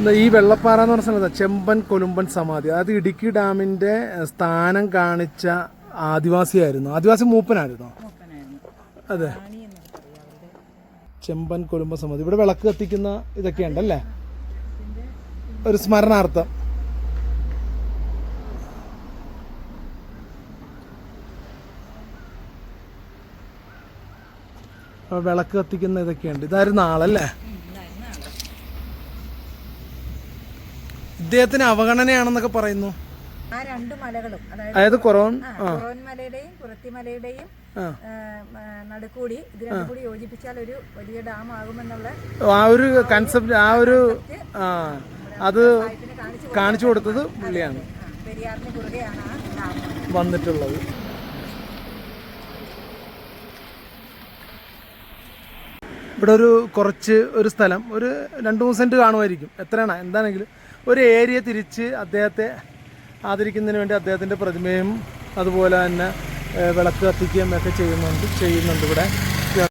ഈ വെള്ളപ്പാറ എന്ന് പറഞ്ഞ സ്ഥലത്താണ് ചെമ്പൻ കൊലുമ്പൻ സമാധി. അത് ഇടുക്കി ഡാമിന്റെ സ്ഥാനം കാണിച്ച ആദിവാസിയായിരുന്നു. ആദിവാസി മൂപ്പനായിരുന്നോ. അതെ. ചെമ്പൻ കൊലുമ്പൻ സമാധി. ഇവിടെ വിളക്ക് കത്തിക്കുന്ന ഇതൊക്കെ ഉണ്ടല്ലേ? ഒരു സ്മരണാർത്ഥം. വിളക്ക് കത്തിക്കുന്ന ഇതൊക്കെയുണ്ട് ഇതായിരുന്നു ആളല്ലേ? ഇദ്ദേഹത്തിന് അവഗണനയാണെന്നൊക്കെ പറയുന്നു. ആ രണ്ട് മലകളും അതായത് കൊറോൺ മലയുടെയും കുറത്തി മലയുടെയും നടുക്കൂടി ഇത് രണ്ടും കൂടി യോജിപ്പിച്ചാൽ ഒരു വലിയ ഡാം ആകുമെന്നുള്ള ആ ഒരു കൺസെപ്റ്റ് ആ ഒരു ആ അത് കാണിച്ചു കൊടുത്തത്. പുള്ളിയാണ്. പെരിയാറിന് കുറുകെയാണ് ആ ഡാം. വന്നിട്ടുള്ളത്. ഇവിടെ ഒരു കുറച്ച് ഒരു സ്ഥലം ഒരു രണ്ട് മൂന്ന് സെന്റ് കാണുമായിരിക്കും. എത്രയാണ്? എന്താണെങ്കിലും ഒരു ഏരിയ തിരിച്ച് അദ്ദേഹത്തെ ആദരിക്കുന്നതിന് വേണ്ടി അദ്ദേഹത്തിന്റെ പ്രതിമയും അതുപോലെ തന്നെ വിളക്ക് കത്തിക്കുകയും ഒക്കെ ചെയ്യുന്നുണ്ട് ചെയ്യുന്നുണ്ട് ഇവിടെ.